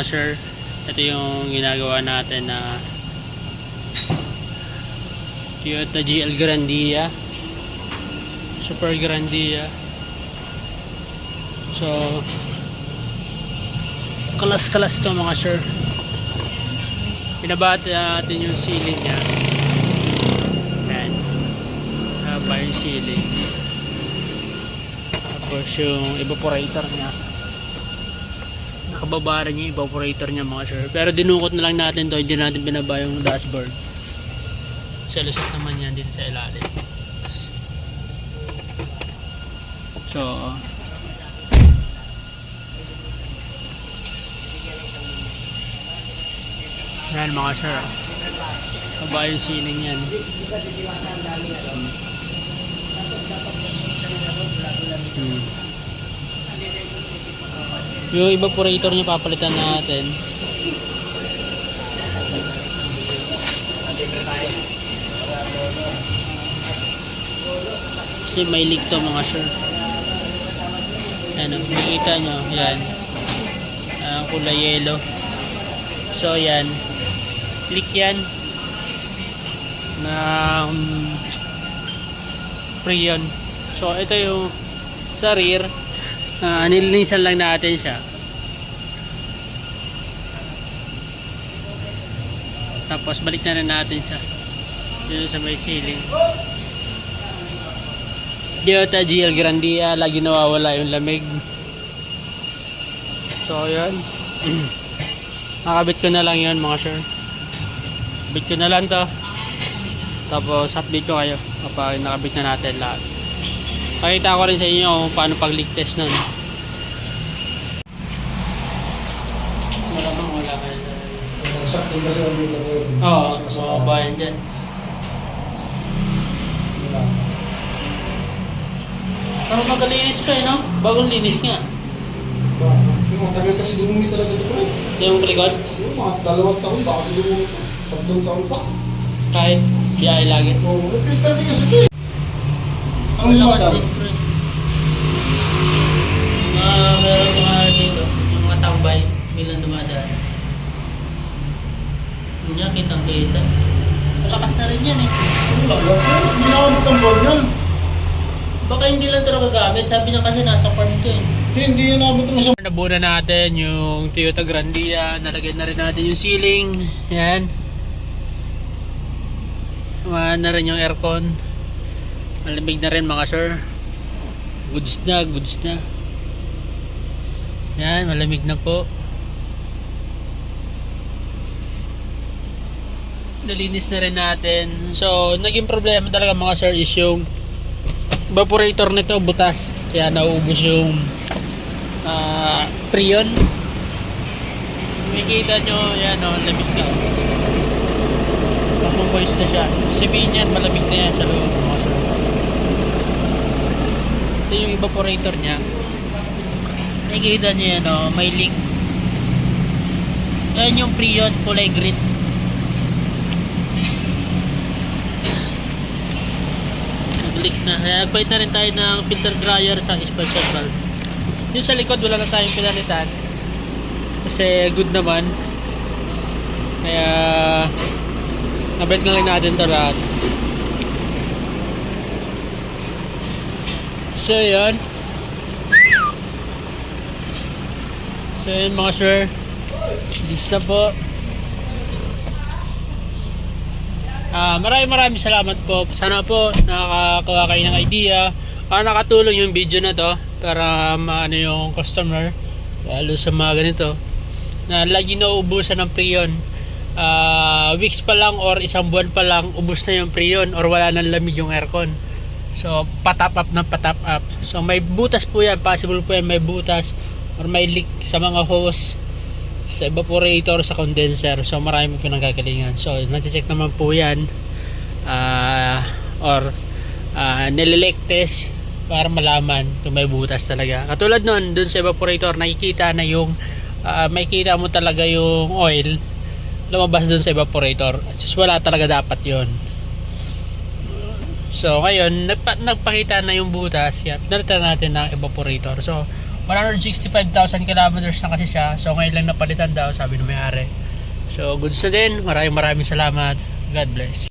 mga sir. Ito yung ginagawa natin na Toyota GL Grandia. Super Grandia. So, kalas-kalas to mga sir. Pinabati natin yung ceiling niya. Yan. Haba yung ceiling. Tapos yung evaporator niya. Nakababa rin yung evaporator niya mga sir. Pero dinukot na lang natin to. Hindi natin binaba yung dashboard. Selusot naman yan dito sa ilalim. So, yan mga sir. Baba yung ceiling yan. Hmm. Yung evaporator niya papalitan natin. Kasi may leak to mga sir. Yan, makikita nyo. Yan. Ang kulay yellow. So yan. Leak yan. Na um, Freon. So ito yung sa rear. Uh, nilinisan lang natin siya. Tapos balik na rin natin siya. Dito sa may ceiling. Toyota GL Grandia, lagi nawawala yung lamig. So, yun. Nakabit ko na lang yun mga sir. Bit ko na lang to. Tapos, update ko kayo kapag nakabit na natin lahat. Pakita ko rin sa inyo kung paano pag-leak test nun. Malamang wala ka Sakto kasi nandito ko yun. Oo, Kasi so, kasama. bayan dyan. Pero magalinis ko eh, no? Bagong linis nga. Ba, Yung matagal kasi lumumi talaga ito ko. Yung likod, Yung mga dalawang taon, baka lumumi. Tatlong taon pa. kahit biyahe lagi. Oo, may filter din kasi ito eh. Ang Ang lakas din, niya, kitang kita. Malakas na rin yan eh. wala. Hindi na ako magtambol yan. Baka hindi lang ito nagagamit. Sabi niya kasi nasa farm to eh. Hindi, hindi yan abot mo sa... Nabuna natin yung Toyota Grandia. Nalagyan na rin natin yung ceiling. Yan. Tumaan na rin yung aircon. Malamig na rin mga sir. Goods na, goods na. Yan, malamig na po. Nalinis na rin natin. So, naging problema talaga mga sir is yung evaporator nito butas. Kaya nauubos yung ah prion. Makikita nyo, yan o, lamig na. Napumoist na siya. Sabihin yan, malamig na yan sa loob mga sir. Ito yung evaporator niya. Nakikita nyo yan o, may leak. Yan yung prion, kulay green. Nag-leak na. Kaya nagpalit na rin tayo ng filter dryer sa expansion valve. Yung sa likod wala na tayong pinalitan. Kasi good naman. Kaya nabalik na lang natin to lahat. So yun. So yun mga sir. Dito po. Ah, maraming maraming salamat po. Sana po nakakakuha kayo ng idea. Ah, nakatulong yung video na to para maano yung customer lalo sa mga ganito na lagi nauubusan ng prion. Ah, weeks pa lang or isang buwan pa lang ubus na yung prion or wala nang lamig yung aircon. So, patap up ng patap up. So, may butas po yan. Possible po yan may butas or may leak sa mga hose sa evaporator, sa condenser. So, marami po pinanggagalingan. So, nati-check naman po yan. ah or uh, nilelek test para malaman kung may butas talaga. Katulad nun, dun sa evaporator, nakikita na yung ah, makikita mo talaga yung oil lumabas dun sa evaporator. Just wala talaga dapat yon So, ngayon, nagpa, nagpakita na yung butas. Yan, pinalitan natin ng evaporator. So, 165,000 kilometers na kasi siya. So ngayon lang napalitan daw, sabi ng may-ari. So goods na din. Maraming maraming salamat. God bless.